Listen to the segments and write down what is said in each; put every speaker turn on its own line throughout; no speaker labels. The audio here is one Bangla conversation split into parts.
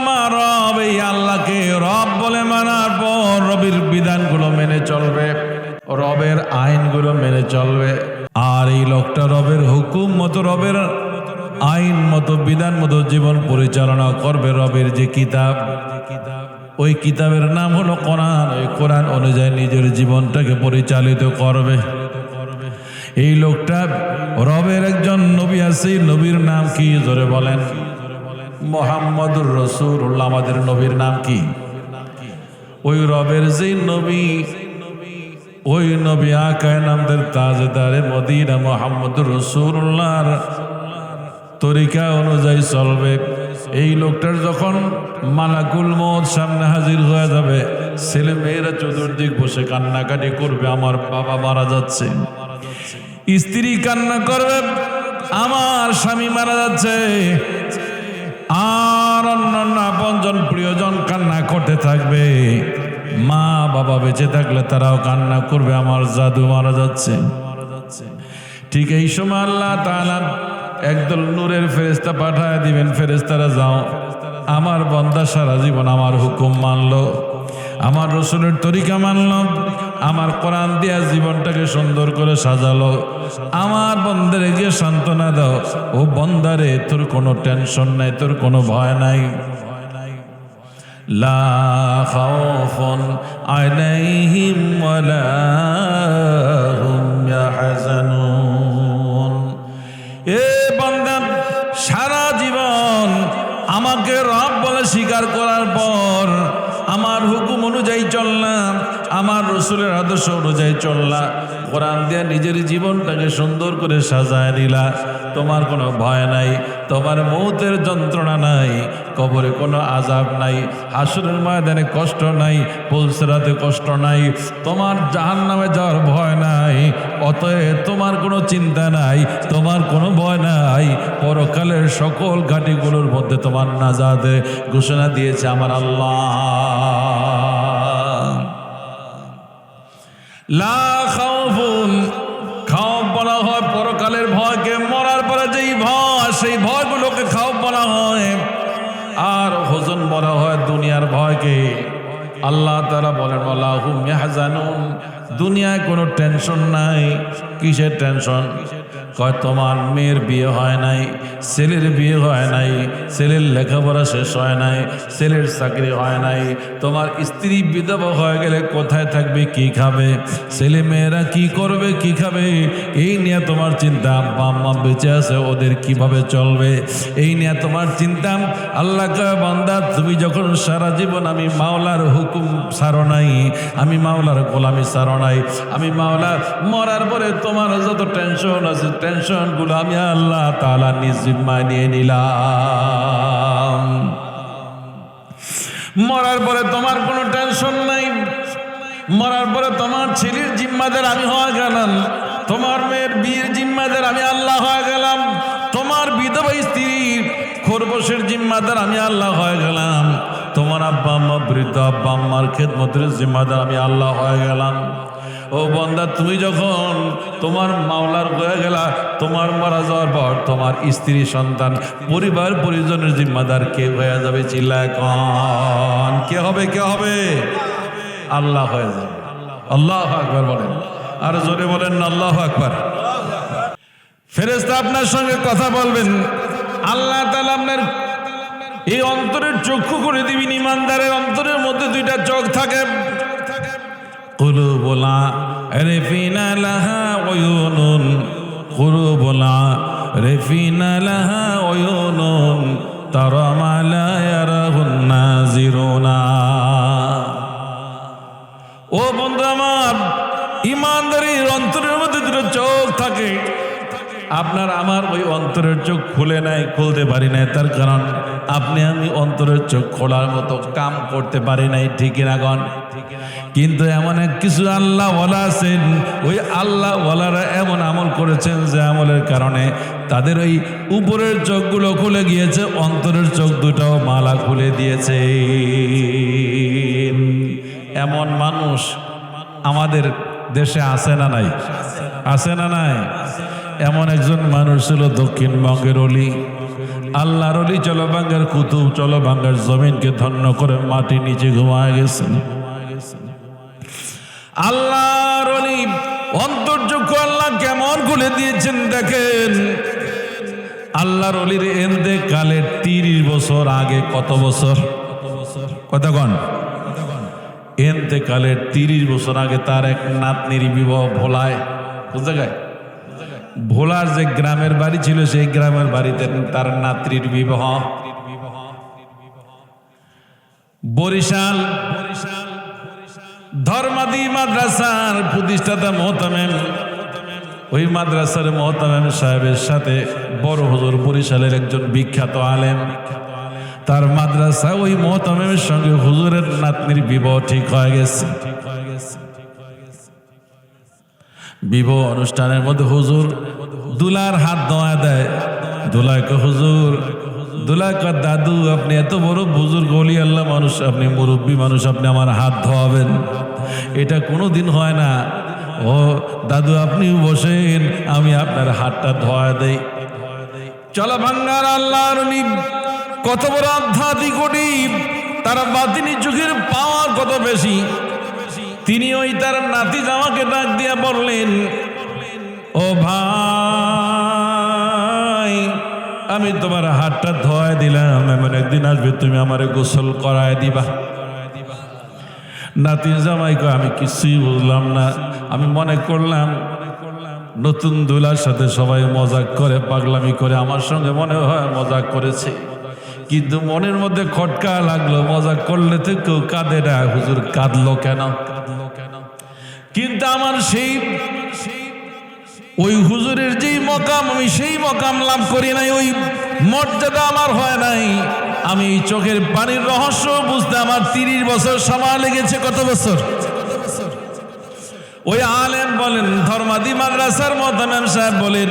আমার রব, এই আল্লাহকে রব বলে মানার পর রবির বিধানগুলো মেনে চলবে, রবের আইনগুলো মেনে চলবে। আর এই লোকটা রবের হুকুম মতো, রবের আইন মতো, বিধান মতো জীবন পরিচালনা করবে রবের যে কিতাব। ওই কিতাবের নাম হলো কোরআন। ওই কোরআন অনুযায়ী নিজের জীবনটাকে পরিচালিত করবে। এই লোকটা রবের একজন নবী আছে, নবীর নাম কি ধরে বলেন? মোহাম্মদুর রসুল্লাহ আমাদের নবীর নাম কি? ওই রবের যে নবী, ওই নবী আকায় নামদের তাজদারে মদিনা মোহাম্মদুর রসুল্লাহর তরিকা অনুযায়ী চলবে। এই লোকটার যখন মালাকুল মত সামনে হাজির হয়ে যাবে, ছেলে মেয়েরা চতুর্দিক বসে কান্নাকাটি করবে, আমার বাবা মারা যাচ্ছে। স্ত্রী কান্না করবে, আমার স্বামী মারা যাচ্ছে। আর অন্যান্য আপনজন প্রিয়জন কান্না করতে থাকবে। মা বাবা বেঁচে থাকলে তারাও কান্না করবে। আমার জাদু মারা যাচ্ছে। ঠিক এই সময় আল্লাহ তাআলা একদল নূরের ফেরেস্তা পাঠায় দিবেন ফেরেস্তারা যাও। আমার বন্দা সারা জীবন আমার হুকুম মানলো। আমার রসুলের তরিকা মানল। আমার কোরআন দিয়া জীবনটাকে সুন্দর করে সাজালো। আমার বন্দারে গিয়ে সান্ত্বনা দাও। ও বন্দারে তোর কোনো টেনশন নাই, তোর কোনো ভয় নাই। লা হুম এ সারা জীবন আমাকে রব বলে স্বীকার করার পর আমার হুকুম অনুযায়ী চললাম। আমার রসুলের আদর্শ অনুযায়ী চললা। কোরআন দিয়ে নিজের জীবনটাকে সুন্দর করে সাজায় নিলা তোমার কোনো ভয় নাই, তোমার মৌতের যন্ত্রণা নাই, কবরে কোনো আজাব নাই, হাসুরের ময়দানে কষ্ট নাই, পুলসরাতে কষ্ট নাই, তোমার জাহান নামে যাওয়ার ভয় নাই, অতএব তোমার কোনো চিন্তা নাই, তোমার কোনো ভয় নাই। পরকালের সকল ঘাটিগুলোর মধ্যে তোমার নাজাদে ঘোষণা দিয়েছে আমার আল্লাহ। খাওয়াব বলা হয় পরকালের ভয়কে। মরার পরে যেই ভয়, সেই ভয়গুলোকে খাওয়াব বলা হয়। আর হোজন বলা হয় দুনিয়ার ভয়কে। আল্লাহ তারা বলেন আল্লাহুম মেহাজানুন। দুনিয়ায় কোনো টেনশন নাই। কিসের টেনশন? কয়, তোমার মেয়ের বিয়ে হয় নাই, ছেলের বিয়ে হয় নাই, ছেলের লেখাপড়া শেষ হয় নাই, ছেলের চাকরি হয় নাই, তোমার স্ত্রী বিধবা হয়ে গেলে কোথায় থাকবে, কি খাবে, ছেলে মেয়েরা কি করবে, কি খাবে, এই নিয়ে তোমার চিন্তা আব্বা আম্মা বেঁচে আছে, ওদের কীভাবে চলবে, এই নিয়ে তোমার চিন্তা, আল্লাহ কয়, বান্দা, তুমি যখন সারা জীবন আমি মাওলার হুকুম সারো নাই, আমি মাওলার গোলামি সারো নাই, আমি মাওলা মরার পরে তোমার যত টেনশন আছে টেনশনগুলো আমি আল্লাহ তালা নিজ জিম্মায় নিয়ে নিলাম। মরার পরে তোমার কোনো টেনশন নাই। মরার পরে তোমার ছেলের জিম্মাদার আমি হয়ে গেলাম। তোমার মেয়ের বিয়ের জিম্মাদের আমি আল্লাহ হয়ে গেলাম। তোমার বিধবা স্ত্রীর খরগোশের জিম্মাদার আমি আল্লাহ হয়ে গেলাম। তোমার আব্বা আম্মা, বৃদ্ধ আব্বা আম্মার খেদমতের জিম্মাদার আমি আল্লাহ হয়ে গেলাম। ও বন্দা, তুমি যখন তোমার মাওলার হয়ে গেলা, তোমার মারা যাওয়ার পর তোমার স্ত্রী, সন্তান, পরিবার, পরিজনের জিম্মাদার কে হয়ে যাবে চিল্লায় কন কে হবে কে হবে? আল্লাহ হয়ে যাবে। আল্লাহ আকবার বলেন। আর জোরে বলেন আল্লাহ আকবার। ফেরেস্তা আপনার সঙ্গে কথা বলবেন। আল্লাহ তাআলা আপনার এই অন্তরের চক্ষু করে দিবেন, ইমানদারের অন্তরের মধ্যে দুইটা চোখ থাকে। কুলুবুলা রেফিনা লাহা ওয়ুনুন কুলুবুলা لها লাহা ترى ما لا يراه الناظرون ও বন্ধু আমার, ইমানদারির অন্তরের মধ্যে দুটো চোখ থাকে। আপনার আমার ওই অন্তরের চোখ খুলে নাই, খুলতে পারি নাই। তার কারণ, আপনি আমি অন্তরের চোখ খোলার মতো কাম করতে পারি নাই, ঠিক না গণ? কিন্তু এমন এক কিছু আল্লাহ ওলা আছেন, ওই আল্লাহ ওলারা এমন আমল করেছেন যে আমলের কারণে তাদের ওই উপরের চোখগুলো খুলে গিয়েছে, অন্তরের চোখ দুটাও মালা খুলে দিয়েছে। এমন মানুষ আমাদের দেশে আসে না নাই? আছে না নাই? এমন একজন মানুষ ছিল দক্ষিণবঙ্গের অলি। আল্লাহর অলি চলো বাঙ্গার কুতুব চলো বাঙ্গার জমিনকে ধন্য করে মাটি নিচে ঘুমায় গেছেন আল্লাহর অলি অন্তর্যোগ্য আল্লাহ কেমন খুলে দিয়েছেন দেখেন? আল্লাহর অলির এন্দে কালের তিরিশ বছর আগে কত বছর? কতক্ষণ এনতে কালের তিরিশ বছর আগে তার এক নাতনির বিবাহ ভোলায়। কোন জায়গায়? ভোলার যে গ্রামের বাড়ি ছিল, সেই গ্রামের বাড়িতে তার নাত্রীর বিবাহ। বরিশাল, ধর্মাদি মাদ্রাসার প্রতিষ্ঠাতা মোহতামেম। ওই মাদ্রাসার মোহতামেম সাহেবের সাথে বড় হুজুর বরিশালের একজন বিখ্যাত আলেম। তার মাদ্রাসা ওই মোহতামেমের সঙ্গে হুজুরের নাতনির বিবাহ ঠিক হয়ে গেছে। বিবাহ অনুষ্ঠানের মধ্যে হুজুর দুলার হাত দোয়া। দেয় দুলাকে হুজুর দুলাকা দাদু, আপনি এত বড় বুজুর্গ, অলি আল্লাহ মানুষ, আপনি মুরব্বী মানুষ, আপনি আমার হাত ধোয়াবেন। এটা কোনো দিন হয় না। ও, দাদু, আপনি বসেন, আমি আপনার হাতটা ধোয়া দেই। চলো ভাঙ্গার আল্লাহর কত বড় আধ্যাত্মিক তারা বাতিনি যুগের পাওয়ার কত বেশি। তিনি ওই তার নাতি জামাকে ডাক দিয়া বললেন, ও ভাই, আমি তোমার হাতটা ধোয়ায় দিলাম। এমন একদিন আসবে তুমি আমারে গোসল করায় দিবা। নাতি জামাইকে আমি কিছুই বুঝলাম না। আমি মনে করলাম, নতুন দুলার সাথে সবাই মজাক করে, পাগলামি করে, আমার সঙ্গে মনে হয় মজাক করেছে। কিন্তু মনের মধ্যে খটকা লাগল, মজা করলে তো কেউ কাঁদে না। হুজুর কাঁদলো কেন? কিন্তু আমার সেই, ওই হুজুরের যেই মকাম, আমি সেই মকাম লাভ করি নাই, ওই মর্যাদা আমার হয় নাই। আমি চোখের পানির রহস্য বুঝতে আমার তিরিশ বছর সময় লেগেছে, কত বছর? ওই আলেম বলেন, ধর্মাদি মাদ্রাসার মতামেম সাহেব বলেন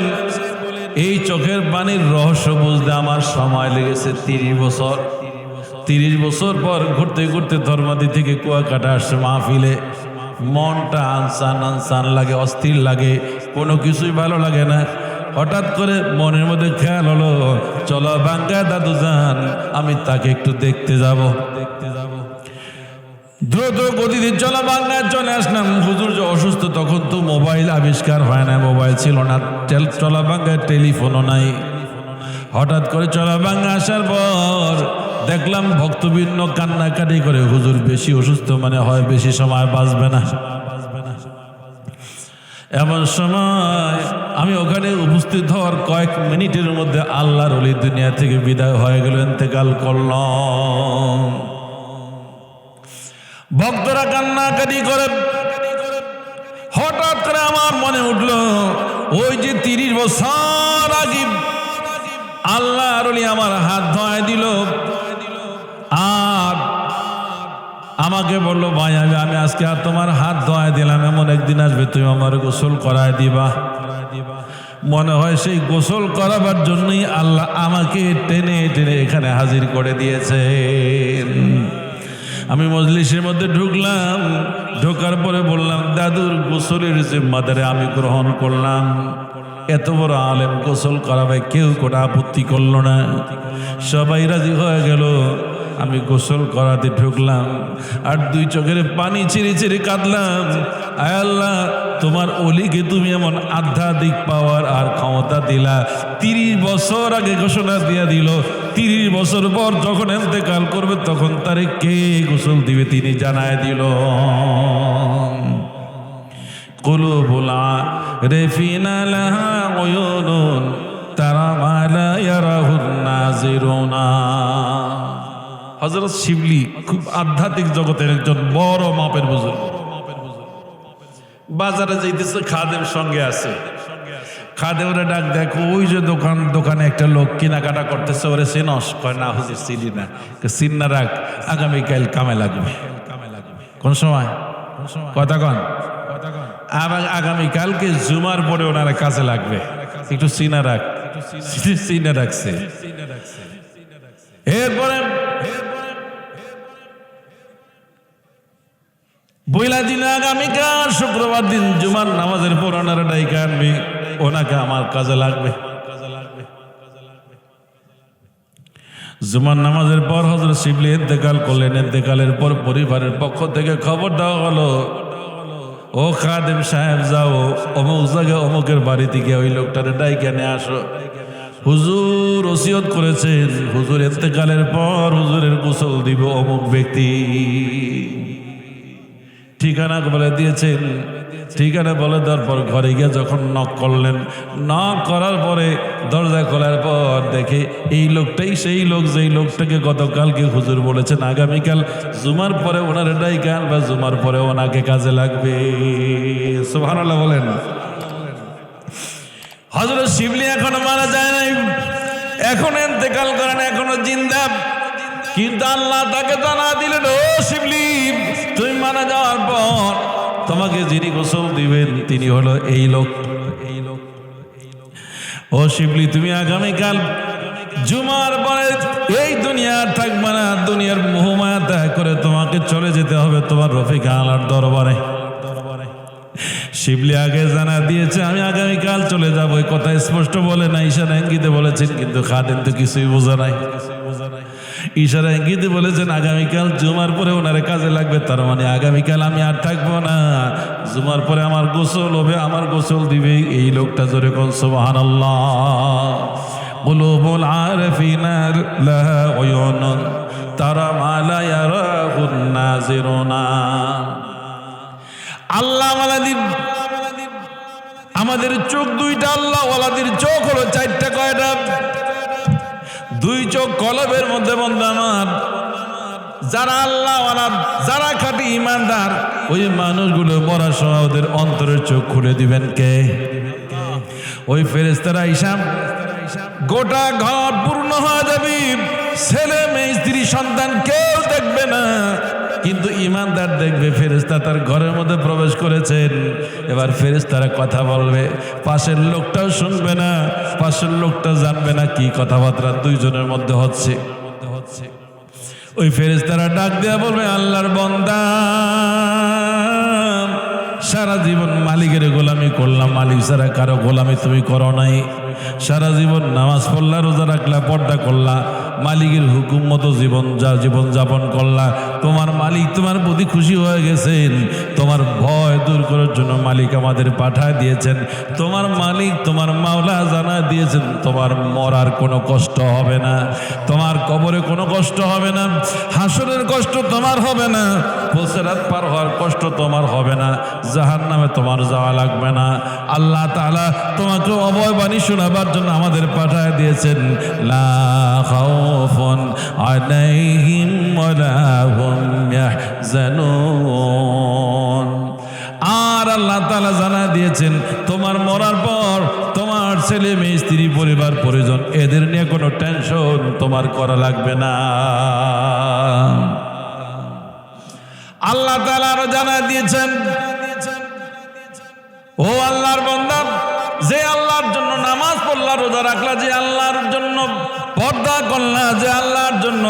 এই চোখের পানির রহস্য বুঝতে আমার সময় লেগেছে তিরিশ বছর। তিরিশ বছর পর ঘুরতে ঘুরতে ধর্মাদি থেকে কুয়াকাটা আসছে মাহফিলে। মনটা আনসান আনসান লাগে, অস্থির লাগে, কোনো কিছুই ভালো লাগে না। হঠাৎ করে মনের মধ্যে খেয়াল হলো, চলো বাঙ্গা দাদু যান আমি তাকে একটু দেখতে যাব। দ্রুত গতিতে চলা বাংলায় চলে আসলাম। হুজুর যে অসুস্থ, তখন তো মোবাইল আবিষ্কার হয় না, মোবাইল ছিল না, টেল- চলা বাংলায় টেলিফোনও নাই। হঠাৎ করে চলা বাংলা আসার পর দেখলাম ভক্তবৃন্দ কান্নাকাটি করে, হুজুর বেশি অসুস্থ মানে হয় বেশি সময় বাঁচবে না। এমন সময় আমি ওখানে উপস্থিত হওয়ার কয়েক মিনিটের মধ্যে আল্লাহর অলি দুনিয়া থেকে বিদায় হয়ে গেল, ইন্তেকাল করলাম। ভক্তরা কান্নাকাটি করে। হঠাৎ করে আমার মনে উঠল, ওই যে তিরিশ বছর আগে আল্লাহ আরলি আমার হাত ধোয়ায় দিল। আর আমাকে বলল, ভাই, আমি আমি আজকে আর তোমার হাত ধোয়ায় দিলাম, এমন একদিন আসবে, তুমি আমার গোসল করায় দিবা। মনে হয় সেই গোসল করাবার জন্যই আল্লাহ আমাকে টেনে টেনে এখানে হাজির করে দিয়েছেন। আমি মজলিসের মধ্যে ঢুকলাম। ঢোকার পরে বললাম, দাদুর গোসলের জিম্মাদারে আমি গ্রহণ করলাম, এত বড় আলেম গোসল করাবে কেউ কোনো আপত্তি করল না। সবাই রাজি হয়ে গেল। আমি গোসল করাতে ঢুকলাম আর দুই চোখের পানি ছিঁড়ে ছিঁড়ে কাঁদলাম। আল্লাহ, তোমার অলিকে তুমি এমন আধ্যাত্মিক পাওয়ার আর ক্ষমতা দিলা। তিরিশ বছর আগে ঘোষণা দিয়া দিল, তিরিশ বছর পর যখন এতেকাল করবে তখন তারে কে গোসল দিবে তিনি জানায় দিল। কুলুবুলা রেফিনা লাহা উয়ুনুন, তারা মালা ইয়ারাহুন নাজিরুনা। হযরত শিবলি খুব আধ্যাত্মিক জগতের একজন বড় মাপের বুজুর্গ। বাজারে যাইতেছে, খাদেম সঙ্গে আছে। খাদেমরা ডাক দেখো, ওই যে দোকান, দোকানে একটা লোক কেনাকাটা করতেছে, ওরে চিনস কয়, না হুজুর, চিনি না। চিন রাখ, আগামীকাল কামে লাগবে। কোন সময়? কথা কন। আবার আগামীকালকে জুমার পরে ওনারা কাজে লাগবে। একটু চিনা রাখ। চিনা রাখছে। এরপরে বইলা দিন আগামীকাল, শুক্রবার দিন জুমার নামাজের পর ওনারা ডাইকে আনবি, ওনাকে আমার কাজে লাগবে। জুমার নামাজের পর হজরত শিবলি ইন্তেকাল করলেন, ইন্তেকালের পর পরিবারের পক্ষ থেকে খবর দেওয়া হলো, ও খাদেম সাহেব, যাও, অমুক জায়গায় অমুকের বাড়ি থেকে ওই লোকটারে ডাইকে নিয়ে আসো। হুজুর ওসিয়ত করেছেন। হুজুর ইন্তেকালের পর হুজুরের গোসল দিব অমুক ব্যক্তি। ঠিকানা বলে দিয়েছেন। ঠিকানা বলে দেওয়ার পর ঘরে গিয়ে যখন নক করলেন নক করার পরে দরজা খোলার পর দেখে এই লোকটাই সেই লোক, যেই লোকটাকে গতকালকে হুজুর বলেছেন, আগামীকাল জুমার পরে ওনার ডাইকান বা জুমার পরে ওনাকে কাজে লাগবে। সুবহানাল্লাহ বলেন। হজরত শিবলি এখনও মারা যায় নাই। এখন এতেকাল করেন, এখনও জিন্দা। কিন্তু আল্লাহ তাকে জানা দিলেন, ও শিবলি, তুমি মারা যাওয়ার পর তোমাকে যিনি গোসল দিবেন, তিনি হলো এই লোক। এই লোক ও শিবলি, তুমি আগামীকাল জুমার পরে এই দুনিয়ার থাকবে না, দুনিয়ার মোহমায়া ত্যাগ করে তোমাকে চলে যেতে হবে তোমার রফিক আলার দরবারে। শিবলি আগে জানা দিয়েছে, আমি আগামীকাল চলে যাব। এই কথা স্পষ্ট বলে না ঈশান ইঙ্গিতে বলেছেন, কিন্তু খাদেন তো কিছুই বোঝা নাই। ঈশারা ইঙ্গিতে বলেছেন, আগামীকাল জুমার পরে ওনারে কাজে লাগবে, তার মানে আগামীকাল আমি আর থাকব না। জুমার পরে আমার গোসল হবে, আমার গোসল দিবে, এই লোকটা জোরে কল সোহান বলো বল আর ফিনার তারা মালায়ারা না আল্লাহ আমাদের চোখ দুইটা আল্লাহ ওয়ালাদির চোখ হলো চারটা কয়টা? দুই চোখ কলবের মধ্যে বন্ধ আমার। যারা আল্লাহ যারা খাটি ইমানদার, ওই মানুষগুলো মরার সময় ওদের অন্তরের চোখ খুলে দিবেন কে? ওই ফেরেস্তারা ইসাম গোটা ঘর পূর্ণ হয়ে যাবে। ছেলে মেয়ে, স্ত্রী, সন্তান কেউ দেখবে না। কিন্তু ইমানদার দেখবে ফেরেস্তা তার ঘরের মধ্যে প্রবেশ করেছেন। এবার ফেরেস্তারা কথা বলবে, পাশের লোকটাও শুনবে না, পাশের লোকটা জানবে না কি কথাবার্তা দুইজনের মধ্যে হচ্ছে। ওই ফেরেস্তারা ডাক দেওয়া বলবে, আল্লাহর বন্দা, সারা জীবন মালিকের গোলামি করলাম, মালিক সারা কারও গোলামি তুমি করো নাই। সারা জীবন নামাজ পড়লা, রোজা রাখলা, পর্দা করলা, মালিকের হুকুম মতো জীবন যা জীবন যাপন করলা। তোমার মালিক তোমার প্রতি খুশি হয়ে গেছেন। তোমার ভয় দূর করার জন্য মালিক আমাদের পাঠায় দিয়েছেন। তোমার মালিক তোমার মাওলা জানা দিয়েছেন। তোমার মরার কোনো কষ্ট হবে না। তোমার কবরে কোনো কষ্ট হবে না। হাসরের কষ্ট তোমার হবে না। রাত পার হওয়ার কষ্ট তোমার হবে না। জাহান নামে তোমার যাওয়া লাগবে না। আল্লাহ তাআলা তোমাকে অবয় বাণী শোনাবার জন্য আমাদের পাঠায় দিয়েছেন আর আল্লাহ জানা দিয়েছেন, তোমার মরার পর তোমার ছেলে মেয়ে, স্ত্রী, পরিবার, পরিজন, এদের নিয়ে কোনো টেনশন তোমার করা লাগবে না। আল্লাহ তাআলা আরও জানা দিয়েছেন, ও আল্লাহর বান্দা যে আল্লাহর জন্য নামাজ পড়লা, রোজা রাখলা, যে আল্লাহর জন্য পর্দা করলা, যে আল্লাহর জন্য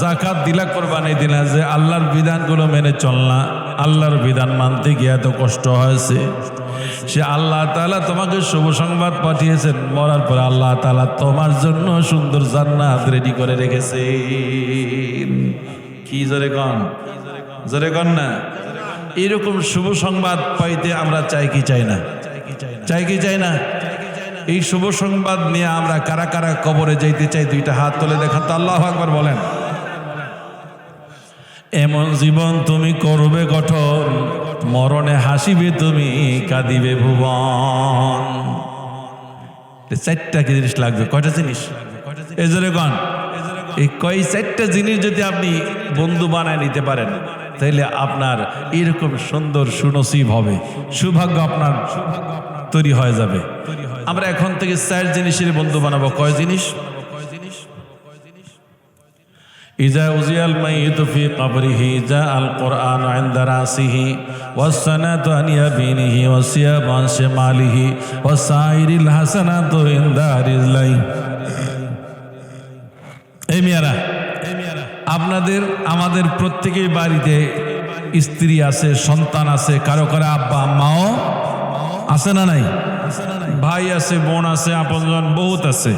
জাকাত দিলা, কোরবানি দিলা, যে আল্লাহর বিধানগুলো মেনে চললা, আল্লাহর বিধান মানতে গিয়ে এত কষ্ট হয়েছে। সে আল্লাহ তাআলা তোমাকে শুভ সংবাদ পাঠিয়েছেন, মরার পরে আল্লাহ তাআলা তোমার জন্য সুন্দর জান্নাত রেডি করে রেখেছে। কি জোরে কন? জোরে কন না? এরকম শুভ সংবাদ পাইতে আমরা চাই কি চাই না? চাই কি চাই না? এই শুভ সংবাদ নিয়ে আমরা কারা কারা কবরে যাইতে চাই, দুইটা হাত তুলে দেখান তো আল্লাহ আকবার বলেন। এমন জীবন তুমি করবে গঠন মরণে হাসিবে তুমি, কাঁদিবে ভুবন। চারটা কি জিনিস লাগবে? কয়টা জিনিস? জন্য কন। এই কয় চারটা জিনিস যদি আপনি বন্ধু বানায় নিতে পারেন, তাইলে আপনার এরকম সুন্দর সুনসিব হবে। সৌভাগ্য আপনার। তৈরি হয়ে যাবে আমরা এখন থেকে চার জিনিসের বন্ধু বানাবো কয় জিনিস إذا أزي الميت في قبره جاء القرآن عند رأسه والسنة عن يمينه والثياب عن شماله والسائر الحسنات عند رجليه এই মেয়েরা আপনাদের আমাদের প্রত্যেকের বাড়িতে স্ত্রী আছে সন্তান আছে কারো কারো আব্বা আম্মাও আছে না নাই? ভাই আছে, বোন আছে, আপনজন, বহুত আছে।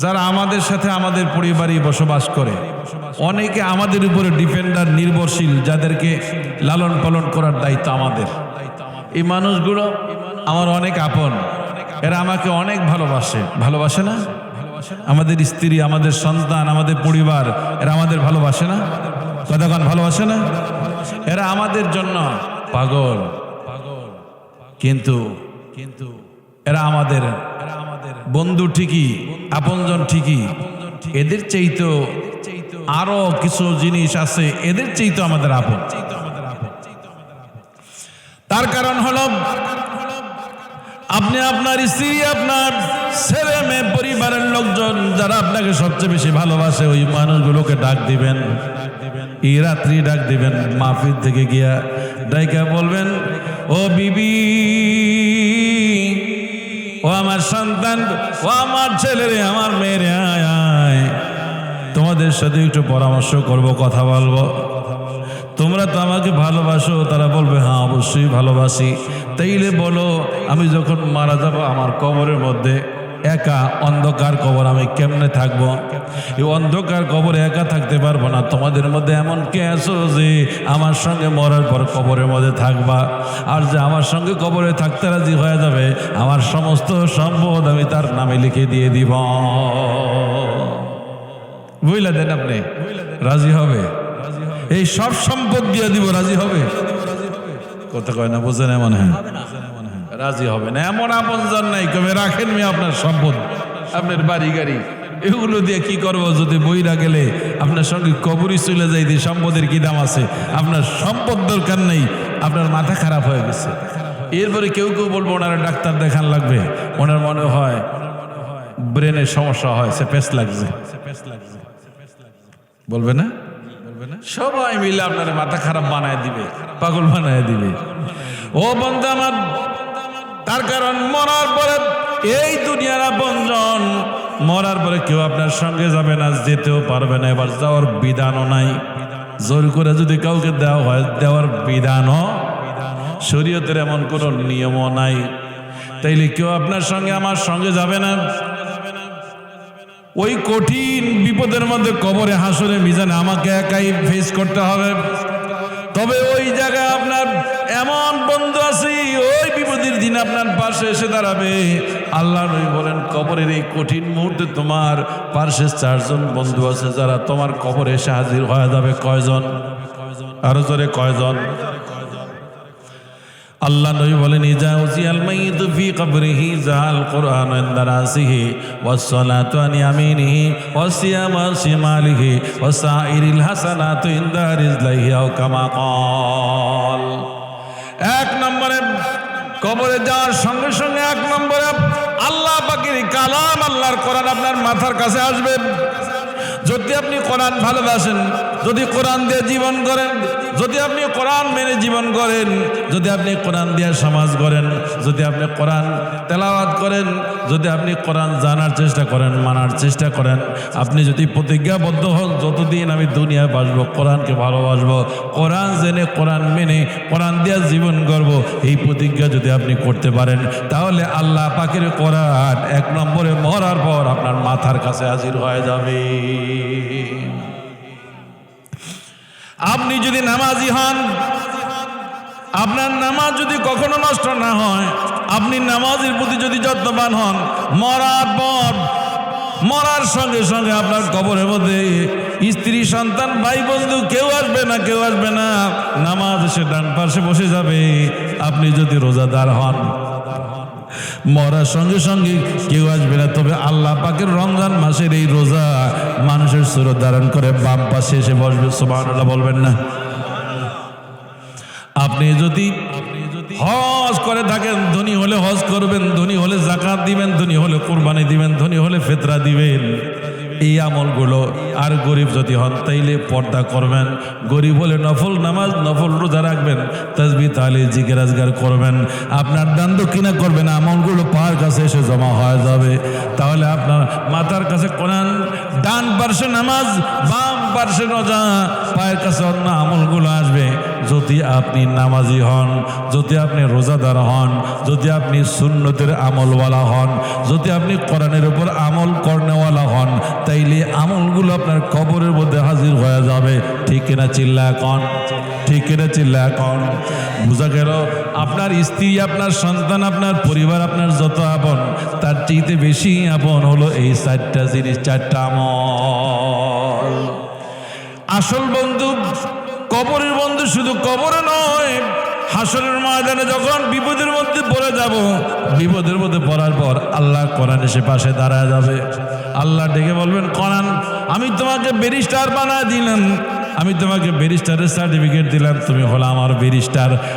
যারা আমাদের সাথে আমাদের পরিবারই বসবাস করে, অনেকে আমাদের উপরে ডিপেন্ডার, নির্ভরশীল, যাদেরকে লালন পালন করার দায়িত্ব আমাদের। এই মানুষগুলো আমার অনেক আপন। এরা আমাকে অনেক ভালোবাসে। ভালোবাসে না? আমাদের স্ত্রী, আমাদের সন্তান, আমাদের পরিবার, এরা আমাদের ভালোবাসে না? কতক্ষণ ভালোবাসে না? এরা আমাদের জন্য পাগল। কিন্তু কিন্তু এরা আমাদের বন্ধু ঠিকই, আপনজন ঠিকই। এদের চাইতো আরও কিছু জিনিস আছে, এদের চাইতো আমাদের আপন। তার কারণ হলো, আপনি আপনার স্ত্রী, আপনার ছেলে মেয়ে, পরিবারের লোকজন যারা আপনাকে সবচেয়ে বেশি ভালোবাসে, ওই মানুষগুলোকে ডাক দিবেন। এই রাত্রি ডাক দিবেন, মাহফিল থেকে গিয়া ডাইকা বলবেন ও বিবি, ও আমার সন্তান, ও আমার ছেলে রে, আমার মেয়েরে আয় আয়। তোমাদের সাথে একটু পরামর্শ করব, কথা বলব। তোমরা তো আমাকে ভালোবাসো, তারা বলবে হ্যাঁ অবশ্যই ভালোবাসি। তাইলে বলো, আমি যখন মারা যাব আমার কবরের মধ্যে একা অন্ধকার কবর আমি কেমনে থাকব? এই অন্ধকার কবরে একা থাকতে পারব না। তোমাদের মধ্যে এমন কে আছো যে আমার সঙ্গে মরার পর কবরের মধ্যে থাকবা? আর যে আমার সঙ্গে কবরে থাকতে রাজি হয়ে যাবে, আমার সমস্ত সম্পদ আমি তার নামে লিখে দিয়ে দিব। বুঝলা দেন আপনি? রাজি হবে? এই সব সম্পদ দিয়ে দিব, রাজি হবে? কথা কয় না বোঝেন এমন হ্যাঁ। রাজি হবে না। এমন আপনজন নাই। কবে রাখেন মি আপনার সম্পদ? আপনার বাড়ি গাড়ি। এগুলো দিয়ে কি করব? যদি বই বইরা গেলে আপনার সঙ্গে কবরই চলে যাই দিয়ে সম্পদের কি দাম আছে? আপনার সম্পদ দরকার নেই। আপনার মাথা খারাপ হয়ে গেছে। এরপরে কেউ কেউ বলব, ওনারা ডাক্তার দেখান লাগবে। ওনার মনে হয় ব্রেনের সমস্যা হয়, সে পেস লাগছে। না বলবে না? সবাই মিলে আপনার মাথা খারাপ বানায় দিবে, পাগল বানায় দিবে। ও বন্ধু আমার তার কারণ মরার পরে এই দুনিয়ার আপনজন মরার পরে কেউ আপনার সঙ্গে যাবে না, যেতেও পারবে না। এবার যাওয়ার বিধানও নাই। জোর করে যদি কাউকে দেওয়া হয়, দেওয়ার বিধানও শরীয়তের এমন কোনো নিয়মও নাই। তাইলে কেউ আপনার সঙ্গে, আমার সঙ্গে যাবে না। ওই কঠিন বিপদের মধ্যে কবরে হাসরে মিজানে আমাকে একাই ফেস করতে হবে। তবে ওই জায়গায় আপনার এমন বন্ধু আছে দিন আপনার পাশে এসে দাঁড়াবে, আল্লাহ নবী বলেন, কবরের এই কঠিন মুহূর্তে তোমার পাশে চারজন বন্ধু আছে, যারা তোমার কবরে এসে হাজির হয়ে যাবে। কয়জন? আরও জোরে কয়জন? আল্লাহ নবী বলেন, ইজা উজিয়াল মাইয়িতু ফি কবরিহি জাল কুরআন ইনদা রাসিহি, ওয়াস সালাতু আন ইয়ামিনিহি, ওয়াস সিয়ামু আন শিমালিহি, ওয়াস সাইরিল হাসানাতু ইনদা রিজলিহি আও কামা ক্বাল। এক নম্বরে কবরে যাওয়ার সঙ্গে সঙ্গে এক নম্বরে আল্লাহ পাকির কালাম আল্লাহর কোরআন আপনার মাথার কাছে আসবে। যদি আপনি কোরআন ভালোবাসেন যদি কোরআন দিয়ে জীবন করেন, যদি আপনি কোরআন মেনে জীবন করেন, যদি আপনি কোরআন দিয়ে সমাজ করেন যদি আপনি কোরআন তেলাওয়াত করেন, যদি আপনি কোরআন জানার চেষ্টা করেন, মানার চেষ্টা করেন, আপনি যদি প্রতিজ্ঞাবদ্ধ হন, যতদিন আমি দুনিয়ায় বাসবো, কোরআনকে ভালোবাসবো, কোরআন জেনে কোরআন মেনে কোরআন দিয়ে জীবন করব এই প্রতিজ্ঞা যদি আপনি করতে পারেন, তাহলে আল্লাহ পাকের কোরআন এক নম্বরে মরার পর আপনার মাথার কাছে হাজির হয়ে যাবে। আপনি যদি নামাজি হন, আপনার নামাজ যদি কখনো নষ্ট না হয়, আপনি নামাজের প্রতি যদি যত্নবান হন, মরার পর, মরার সঙ্গে সঙ্গে আপনার কবরের মধ্যে স্ত্রী, সন্তান ভাই বন্ধু কেউ আসবে না, কেউ আসবে না, নামাজ এসে ডান পাশে বসে যাবে। আপনি যদি রোজাদার হন। মরার সঙ্গে সঙ্গে কেউ আসবে না। তবে আল্লাহ পাকের রমজান মাসের এই রোজা মানুষের সুরত ধারণ করে বাপ পাশে এসে বসবে সোমান বলবেন না। আপনি যদি হজ করে থাকেন, ধনী হলে হজ করবেন, ধনী হলে জাকাত দিবেন, ধনী হলে কোরবানি দিবেন, ধনী হলে ফেতরা দিবেন। এই আমলগুলো আর গরিব যদি হন, তাইলে পর্দা করবেন। গরিব হলে নফল নামাজ, নফল রোজা রাখবেন। তসবি তাহলে জিকে রাজগার করবেন। আপনার দান দক্ষিণা করবেন, আমলগুলো পাহাড় কাছে এসে জমা হয়ে যাবে। তাহলে আপনার মাথার কাছে কোরআন, ডান পার্শ্বে নামাজ, বাম পার্শ্বে রোজা, পায়ের কাছে অন্য আমলগুলো আসবে। যদি আপনি নামাজি হন, যদি আপনি রোজাদার হন, যদি আপনি সুন্নতের আমলওয়ালা হন, যদি আপনি কোরআনের উপর আমল আমলগুলো আপনার কবরের মধ্যে হাজির হয়ে যাবে। ঠিক কিনা চিল্লা কন ঠিক কিনা চিল্লা কন বোঝা গেল, আপনার স্ত্রী, আপনার সন্তান, আপনার পরিবার, আপনার যত আপন, তার চাইতে বেশি আপন হলো এই চারটা জিনিস, চারটা আমল। আসল বন্ধু, কবরের বন্ধু শুধু কবরে নয়, হাসরের ময়দানে যখন বিপদের মধ্যে পড়ে যাব, বিপদের মধ্যে পড়ার পর আল্লাহ কোরআন এসে পাশে দাঁড়ায় যাবে। আল্লাহ ডেকে বলবেন, করান, আমি তোমাকে ব্যারিস্টার বানায় দিলাম। আমি তোমাকে ব্যারিস্টারের সার্টিফিকেট দিলাম। তুমি হলো আমার ব্যারিস্টার